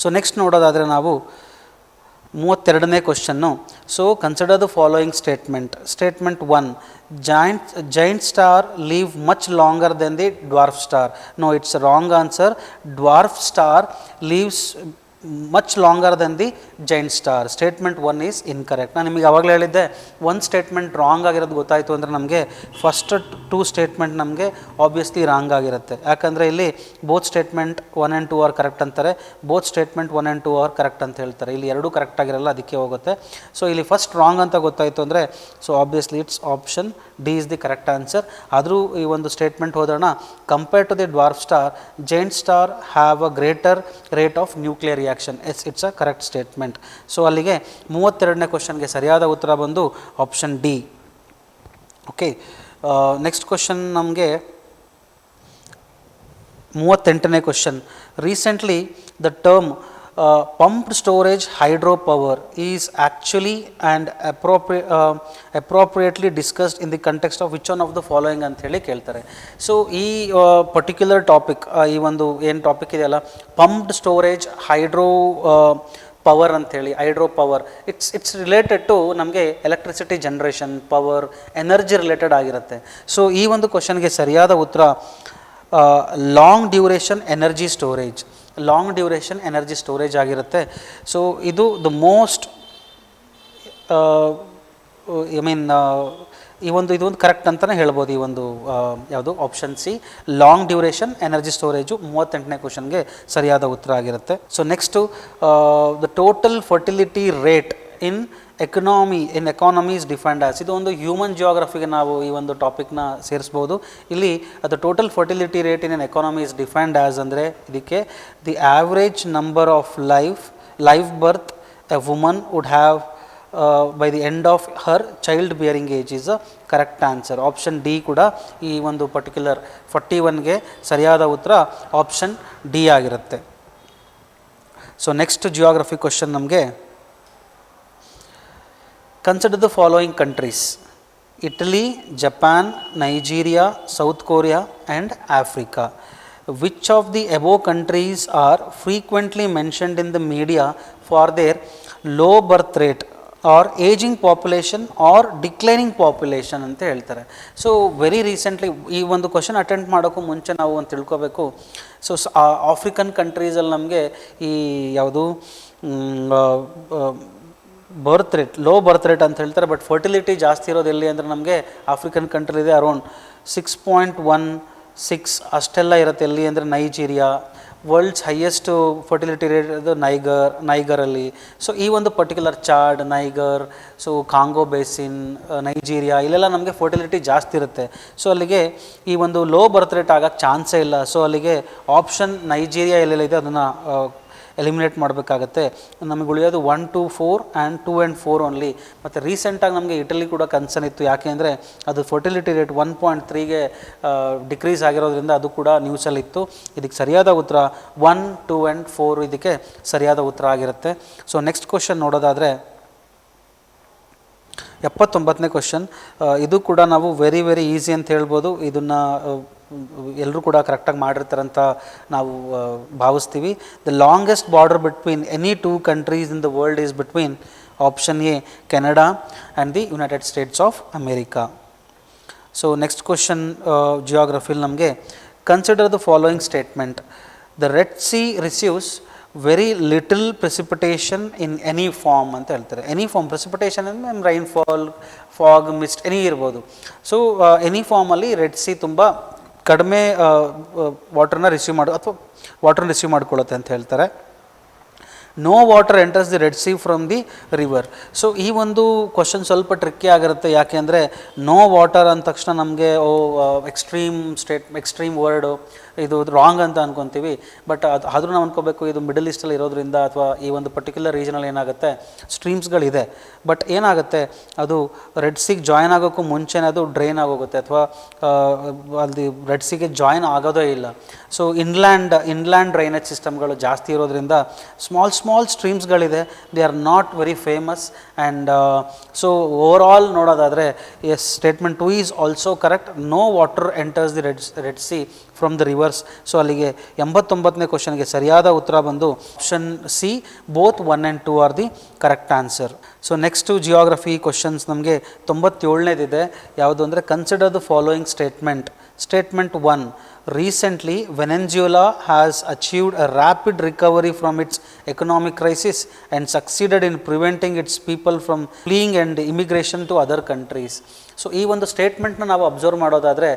Speaker 1: ಸೊ ನೆಕ್ಸ್ಟ್ ನೋಡೋದಾದರೆ ನಾವು ಮೂವತ್ತೆರಡನೇ question so consider the following statement statement one joint giant star live much longer than the dwarf star no it's wrong answer dwarf star lives much longer than the giant star statement one is incorrect ನಾನು ನಿಮಗೆ ಅವಾಗಲೇ ಹೇಳಿದ್ದೆ ಒಂದು statement wrong ಆಗಿರೋದು ಗೊತ್ತಾಯಿತು ಅಂದರೆ ನಮಗೆ first two statement ನಮಗೆ ಆಬ್ವಿಯಸ್ಲಿ ರಾಂಗ್ ಆಗಿರುತ್ತೆ. ಯಾಕಂದರೆ ಇಲ್ಲಿ both statement one and two are correct ಅಂತಾರೆ. Both statement one and two are correct ಅಂತ ಹೇಳ್ತಾರೆ. ಇಲ್ಲಿ ಎರಡೂ ಕರೆಕ್ಟ್ ಆಗಿರಲ್ಲ, ಅದಕ್ಕೆ ಹೋಗುತ್ತೆ. ಸೊ ಇಲ್ಲಿ ಫಸ್ಟ್ ರಾಂಗ್ ಅಂತ ಗೊತ್ತಾಯಿತು ಅಂದರೆ so obviously it's option D is the correct answer ಆದರೂ ಈ ಒಂದು statement ಹೋದೋಣ compare to the dwarf star giant star have a greater rate of nuclear reaction yes it's a correct statement so ಅಲ್ಲಿಗೆ ಮೂವತ್ತೆರಡನೇ ಕ್ವಶನ್ಗೆ ಸರಿಯಾದ ಉತ್ತರ ಬಂದು option D okay next question ನಮಗೆ ಮೂವತ್ತೆಂಟನೇ question recently the term pumped storage hydro power is actually and appropri appropriately discussed in the context of which one of the following ಅಂತ ಹೇಳಿ ಕೇಳ್ತಾರೆ. ಸೊ ಈ ಪರ್ಟಿಕ್ಯುಲರ್ ಟಾಪಿಕ್ ಈ ಒಂದು ಏನು topic ಇದೆಯಲ್ಲ? Pumped storage hydro power ಅಂಥೇಳಿ hydro power it's it's related to ನಮಗೆ electricity generation power energy related ಆಗಿರುತ್ತೆ. ಸೊ ಈ ಒಂದು ಕ್ವಶನ್ಗೆ ಸರಿಯಾದ ಉತ್ತರ long duration energy storage long duration energy storage ಆಗಿರುತ್ತೆ. ಸೊ ಇದು ದ ಮೋಸ್ಟ್ ಐ ಮೀನ್ ಈ ಒಂದು ಇದೊಂದು ಕರೆಕ್ಟ್ ಅಂತಲೇ ಹೇಳ್ಬೋದು ಈ ಒಂದು ಯಾವುದು option C long duration energy storage ಮೂವತ್ತೆಂಟನೇ ಕ್ವಶನ್ಗೆ ಸರಿಯಾದ ಉತ್ತರ ಆಗಿರುತ್ತೆ. So next the total fertility rate in economy in economy is defined as ಇದು ಒಂದು ಹ್ಯೂಮನ್ ಜಿಯೋಗ್ರಫಿಗೆ ನಾವು ಈ ಒಂದು ಟಾಪಿಕ್ನ ಸೇರಿಸ್ಬೋದು. ಇಲ್ಲಿ ಅದು total fertility rate in an economy is defined as ಅಂದರೆ ಇದಕ್ಕೆ the average number of life life birth a woman would have by the end of her child bearing age is a correct answer option D ಕೂಡ ಈ ಒಂದು particular forty ಒನ್ಗೆ ಸರಿಯಾದ ಉತ್ತರ option D ಆಗಿರುತ್ತೆ. So next geography question ನಮಗೆ consider the following countries Italy Japan Nigeria South Korea and Africa which of the above countries are frequently mentioned in the media for their low birth rate are aging population are declining population ಅಂತ ಹೇಳ್ತಾರೆ. So very recently ಈ ಒಂದು question attend ಮಾಡೋಕ್ಕೂ ಮುಂಚೆ ನಾವು ಒಂದು ತಿಳ್ಕೊಬೇಕು. So African ಕಂಟ್ರೀಸಲ್ಲಿ ನಮಗೆ ಈ ಯಾವುದು birth rate low birth rate ಅಂತ ಹೇಳ್ತಾರೆ ಬಟ್ ಫರ್ಟಿಲಿಟಿ ಜಾಸ್ತಿ ಇರೋದು ಎಲ್ಲಿ ಅಂದರೆ ನಮಗೆ ಆಫ್ರಿಕನ್ ಕಂಟ್ರಿ ಇದೆ around six point one six ಅಷ್ಟೆಲ್ಲ ಇರುತ್ತೆ ಎಲ್ಲಿ ಅಂದರೆ Nigeria world's highest fertility rate ಅದು ನೈಗರ್ ನೈಗರಲ್ಲಿ ಸೊ ಈ ಒಂದು particular Chad Niger so Congo basin Nigeria ಇಲ್ಲೆಲ್ಲ ನಮಗೆ ಫರ್ಟಿಲಿಟಿ ಜಾಸ್ತಿ ಇರುತ್ತೆ. ಸೊ ಅಲ್ಲಿಗೆ ಈ ಒಂದು ಲೋ ಬರ್ತ್ ರೇಟ್ ಆಗೋಕ್ಕೆ ಚಾನ್ಸೇ ಇಲ್ಲ. ಸೊ ಅಲ್ಲಿಗೆ ಆಪ್ಷನ್ ನೈಜೀರಿಯಾ ಎಲ್ಲೆಲ್ಲ ಇದೆ ಅದನ್ನು ಎಲಿಮಿನೇಟ್ ಮಾಡಬೇಕಾಗತ್ತೆ. ನಮಗೆ ಉಳಿಯೋದು one two four and two and four only ಮತ್ತು ರೀಸೆಂಟಾಗಿ ನಮಗೆ ಇಟಲಿ ಕೂಡ ಕನ್ಸರ್ನ್ ಇತ್ತು. ಯಾಕೆ ಅಂದರೆ ಅದು ಫರ್ಟಿಲಿಟಿ ರೇಟ್ ಒನ್ ಪಾಯಿಂಟ್ ತ್ರೀಗೆ ಡಿಕ್ರೀಸ್ ಆಗಿರೋದ್ರಿಂದ ಅದು ಕೂಡ ನ್ಯೂಸಲ್ಲಿತ್ತು ಇದಕ್ಕೆ ಸರಿಯಾದ ಉತ್ತರ ಒನ್ ಟೂ ಆ್ಯಂಡ್ ಫೋರ್ ಇದಕ್ಕೆ ಸರಿಯಾದ ಉತ್ತರ ಆಗಿರುತ್ತೆ. ಸೊ ನೆಕ್ಸ್ಟ್ ಕ್ವಶನ್ ನೋಡೋದಾದರೆ ಎಪ್ಪತ್ತೊಂಬತ್ತನೇ ಕ್ವಶನ್ ಇದು ಕೂಡ ನಾವು ವೆರಿ ವೆರಿ ಈಸಿ ಅಂತ ಹೇಳ್ಬೋದು. ಇದನ್ನು ಎಲ್ಲರೂ ಕೂಡ ಕರೆಕ್ಟಾಗಿ ಮಾಡಿರ್ತಾರಂತ ನಾವು ಭಾವಿಸ್ತೀವಿ. The longest border between any two countries in the world is between option A Canada and the United States of America so next question ಜಿಯೋಗ್ರಫಿಲಿ ನಮಗೆ consider the following statement the Red Sea receives very little precipitation in any form ಅಂತ ಹೇಳ್ತಾರೆ. Any form precipitation ಅಂದರೆ rainfall fog mist any ಇರ್ಬೋದು so any ಫಾರ್ಮಲ್ಲಿ red C ತುಂಬ ಕಡಿಮೆ ವಾಟರ್ನ receive ಮಾಡಿ ಅಥವಾ ವಾಟರ್ನ ರಿಸೀವ್ ಮಾಡ್ಕೊಳ್ಳುತ್ತೆ ಅಂತ ಹೇಳ್ತಾರೆ. No water enters the Red Sea from the river so ಈ ಒಂದು ಕ್ವಶನ್ ಸ್ವಲ್ಪ ಟ್ರಿಕ್ಕಿ ಆಗಿರುತ್ತೆ. ಯಾಕೆ ಅಂದರೆ ನೋ ವಾಟರ್ ಅಂದ ತಕ್ಷಣ ನಮಗೆ, oh extreme state extreme word ಇದು ರಾಂಗ್ ಅಂತ ಅನ್ಕೊತೀವಿ. ಬಟ್ ಅದು, ಆದರೂ ನಾವು ಅನ್ಕೋಬೇಕು, ಇದು ಮಿಡಲ್ ಈಸ್ಟಲ್ಲಿ ಇರೋದ್ರಿಂದ ಅಥವಾ ಈ ಒಂದು ಪರ್ಟಿಕ್ಯುಲರ್ ರೀಜನಲ್ಲಿ ಏನಾಗುತ್ತೆ ಸ್ಟ್ರೀಮ್ಸ್ಗಳಿದೆ ಬಟ್ ಏನಾಗುತ್ತೆ, ಅದು ರೆಡ್ ಸಿಗೆ ಜಾಯ್ನ್ ಆಗೋಕ್ಕೂ ಮುಂಚೆನೇ ಅದು ಡ್ರೈನ್ ಆಗೋಗುತ್ತೆ. ಅಥವಾ ಅಲ್ಲಿ ರೆಡ್ ಸಿಗೆ ಜಾಯ್ನ್ ಆಗೋದೇ ಇಲ್ಲ. ಸೊ ಇನ್ಲ್ಯಾಂಡ್ ಇನ್ಲ್ಯಾಂಡ್ ಡ್ರೈನೇಜ್ ಸಿಸ್ಟಮ್ಗಳು ಜಾಸ್ತಿ ಇರೋದ್ರಿಂದ small small ಸ್ಟ್ರೀಮ್ಸ್ಗಳಿದೆ they are not very famous and so overall ನೋಡೋದಾದರೆ yes statement two is also correct no water enters the Red Red Sea from the rivers so ಅಲ್ಲಿಗೆ ಎಂಬತ್ತೊಂಬತ್ತನೇ ಕ್ವಶನ್ಗೆ ಸರಿಯಾದ ಉತ್ತರ ಬಂದು option C both one and two are the correct answer so next geography questions ನಮಗೆ ತೊಂಬತ್ತೇಳನೇದಿದೆ. ಯಾವುದು ಅಂದರೆ consider the following statement statement one recently Venezuela has achieved a rapid recovery from its economic crisis and succeeded in preventing its people from fleeing and immigration to other countries so ಈ ಒಂದು ಸ್ಟೇಟ್ಮೆಂಟ್ನ ನಾವು observe ಮಾಡೋದಾದರೆ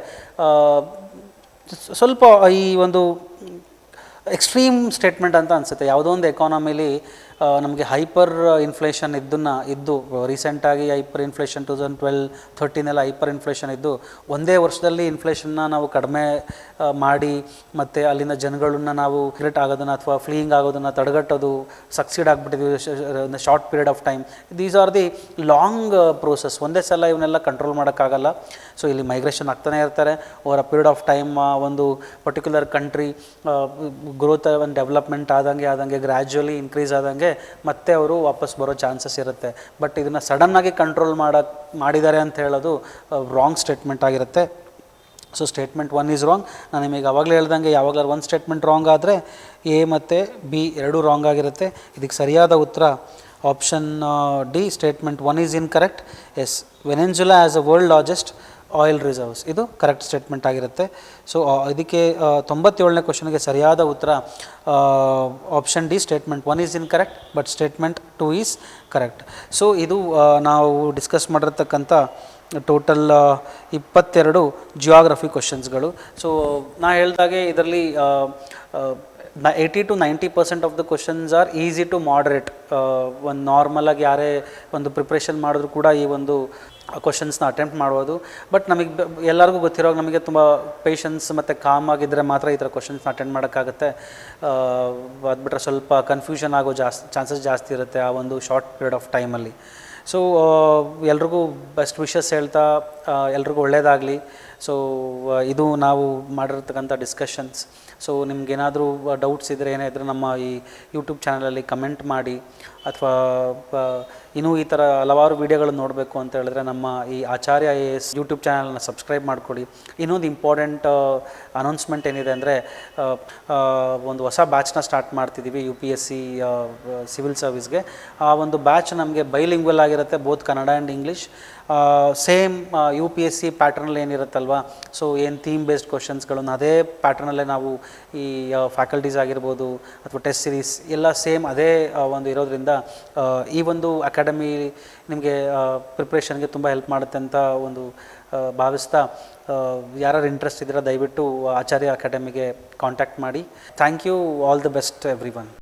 Speaker 1: ಸ್ವಲ್ಪ ಈ ಒಂದು extreme statement ಅಂತ ಅನಿಸುತ್ತೆ. ಯಾವುದೋ ಒಂದು ಎಕಾನಮಿಲಿ ನಮಗೆ ಹೈಪರ್ ಇನ್ಫ್ಲೇಷನ್ ಇದ್ದನ್ನು ಇದ್ದು ರೀಸೆಂಟಾಗಿ hyper inflation two thousand twelve ಥರ್ಟೀನೆಲ್ಲ ಹೈಪರ್ ಇನ್ಫ್ಲೇಷನ್ ಇದ್ದು, ಒಂದೇ ವರ್ಷದಲ್ಲಿ ಇನ್ಫ್ಲೇಷನ್ನ ನಾವು ಕಡಿಮೆ ಮಾಡಿ, ಮತ್ತು ಅಲ್ಲಿನ ಜನಗಳನ್ನ ನಾವು ಕ್ರಿಯೇಟ್ ಆಗೋದನ್ನು ಅಥವಾ ಫ್ಲೀಯಿಂಗ್ ಆಗೋದನ್ನು ತಡೆಗಟ್ಟೋದು succeed ಆಗಿಬಿಟ್ಟಿದ್ವಿ short period of time these are the long process ಒಂದೇ ಸಲ ಇವನ್ನೆಲ್ಲ ಕಂಟ್ರೋಲ್ ಮಾಡೋಕ್ಕಾಗಲ್ಲ. ಸೊ ಇಲ್ಲಿ ಮೈಗ್ರೇಷನ್ ಆಗ್ತಾನೆ ಇರ್ತಾರೆ. Over a period of time ಒಂದು ಪರ್ಟಿಕ್ಯುಲರ್ ಕಂಟ್ರಿ ಗ್ರೋತ್ ಒಂದು ಡೆವಲಪ್ಮೆಂಟ್ ಆದಂಗೆ ಆದಂಗೆ ಗ್ರ್ಯಾಜುವಲಿ ಇನ್ಕ್ರೀಸ್ ಆದಂಗೆ ಮತ್ತೆ ಅವರು ವಾಪಸ್ ಬರೋ ಚಾನ್ಸಸ್ ಇರುತ್ತೆ. ಬಟ್ ಇದನ್ನು ಸಡನ್ನಾಗಿ ಕಂಟ್ರೋಲ್ ಮಾಡೋಕ್ಕೆ ಮಾಡಿದ್ದಾರೆ ಅಂತ ಹೇಳೋದು ರಾಂಗ್ ಸ್ಟೇಟ್ಮೆಂಟ್ ಆಗಿರುತ್ತೆ. So statement one is wrong ನಾನು ನಿಮಗೆ ಅವಾಗಲೇ ಹೇಳ್ದಂಗೆ ಯಾವಾಗಲೂ ಒಂದು ಸ್ಟೇಟ್ಮೆಂಟ್ ರಾಂಗ್ ಆದರೆ ಎ ಮತ್ತು ಬಿ ಎರಡೂ ರಾಂಗ್ ಆಗಿರುತ್ತೆ. ಇದಕ್ಕೆ ಸರಿಯಾದ ಉತ್ತರ option D statement one is incorrect yes Venezuela as a world largest oil reserves ಇದು ಕರೆಕ್ಟ್ ಸ್ಟೇಟ್ಮೆಂಟ್ ಆಗಿರುತ್ತೆ. ಸೊ ಇದಕ್ಕೆ ತೊಂಬತ್ತೇಳನೇ ಕ್ವಶನ್ಗೆ ಸರಿಯಾದ ಉತ್ತರ option D statement one is incorrect but statement two is correct so ಇದು ನಾವು ಡಿಸ್ಕಸ್ ಮಾಡಿರ್ತಕ್ಕಂಥ ಟೋಟಲ್ ಇಪ್ಪತ್ತೆರಡು ಜಿಯೋಗ್ರಫಿ ಕ್ವಶನ್ಸ್ಗಳು ಸೊ ನಾ ಹೇಳ್ದಾಗೆ ಇದರಲ್ಲಿ eighty to ninety percent of the questions are easy to moderate ಒಂದು ನಾರ್ಮಲಾಗಿ ಯಾರೇ ಒಂದು ಪ್ರಿಪ್ರೇಷನ್ ಮಾಡಿದ್ರು ಕೂಡ ಈ ಒಂದು ಕ್ವಶನ್ಸ್ನ ಅಟೆಂಪ್ಟ್ ಮಾಡ್ಬೋದು. ಬಟ್ ನಮಗೆ ಎಲ್ಲರಿಗೂ ಗೊತ್ತಿರೋ ನಮಗೆ ತುಂಬ ಪೇಷನ್ಸ್ ಮತ್ತು ಕಾಮ್ ಆಗಿದ್ದರೆ ಮಾತ್ರ ಈ ಥರ ಕ್ವಶನ್ಸ್ನ ಅಟೆಂಡ್ ಮಾಡೋಕ್ಕಾಗುತ್ತೆ. ಅದು ಬಿಟ್ಟರೆ ಸ್ವಲ್ಪ ಕನ್ಫ್ಯೂಷನ್ ಆಗೋ ಜಾಸ್ತಿ ಚಾನ್ಸಸ್ ಜಾಸ್ತಿ ಇರುತ್ತೆ ಆ ಒಂದು ಶಾರ್ಟ್ ಪೀರಿಯಡ್ ಆಫ್ ಟೈಮಲ್ಲಿ ಸೊ ಎಲ್ರಿಗೂ ಬೆಸ್ಟ್ ವಿಷಸ್ ಹೇಳ್ತಾ ಎಲ್ರಿಗೂ ಒಳ್ಳೆಯದಾಗಲಿ ಸೊ ಇದು ನಾವು ಮಾಡಿರ್ತಕ್ಕಂಥ ಡಿಸ್ಕಷನ್ಸ್ ಸೊ ನಿಮ್ಗೇನಾದರೂ ಡೌಟ್ಸ್ ಇದ್ದರೆ ಏನೇ ಇದ್ದರೆ ನಮ್ಮ ಈ ಯೂಟ್ಯೂಬ್ ಚಾನಲಲ್ಲಿ ಕಮೆಂಟ್ ಮಾಡಿ. ಅಥವಾ ಇನ್ನೂ ಈ ಥರ ಹಲವಾರು ವೀಡಿಯೋಗಳನ್ನು ನೋಡಬೇಕು ಅಂತ ಹೇಳಿದ್ರೆ ನಮ್ಮ ಈ ಆಚಾರ್ಯ ಐ ಎಸ್ ಯೂಟ್ಯೂಬ್ ಚಾನಲ್ನ ಸಬ್ಸ್ಕ್ರೈಬ್ ಮಾಡ್ಕೊಳ್ಳಿ ಇನ್ನೊಂದು ಇಂಪಾರ್ಟೆಂಟ್ ಅನೌನ್ಸ್ಮೆಂಟ್ ಏನಿದೆ ಅಂದರೆ ಒಂದು ಹೊಸ ಬ್ಯಾಚ್ನ ಸ್ಟಾರ್ಟ್ ಮಾಡ್ತಿದ್ದೀವಿ U P S C civil ಸರ್ವಿಸ್ಗೆ ಆ ಒಂದು ಬ್ಯಾಚ್ ನಮಗೆ ಬೈಲಿಂಗ್ವಲ್ ಆಗಿರುತ್ತೆ both Kannada and English same U P S C ಪ್ಯಾಟ್ರನಲ್ಲಿ ಏನಿರುತ್ತಲ್ವ? ಸೊ ಏನು ಥೀಮ್ ಬೇಸ್ಡ್ ಕ್ವಶನ್ಸ್ಗಳನ್ನು ಅದೇ ಪ್ಯಾಟ್ರನಲ್ಲೇ ನಾವು ಈ ಫ್ಯಾಕಲ್ಟೀಸ್ ಆಗಿರ್ಬೋದು ಅಥವಾ ಟೆಸ್ಟ್ ಸಿರೀಸ್ ಎಲ್ಲ ಸೇಮ್ ಅದೇ ಒಂದು ಇರೋದ್ರಿಂದ ಈ ಒಂದು ಅಕಾಡೆಮಿ ನಿಮಗೆ ಪ್ರಿಪ್ರೇಷನ್ಗೆ ತುಂಬ ಹೆಲ್ಪ್ ಮಾಡುತ್ತೆ ಅಂತ ಒಂದು ಭಾವಿಸ್ತಾ ಯಾರು ಇಂಟ್ರೆಸ್ಟ್ ಇದ್ದೀರಾ ದಯವಿಟ್ಟು ಆಚಾರ್ಯ ಅಕಾಡೆಮಿಗೆ ಕಾಂಟ್ಯಾಕ್ಟ್ ಮಾಡಿ. Thank you all the best everyone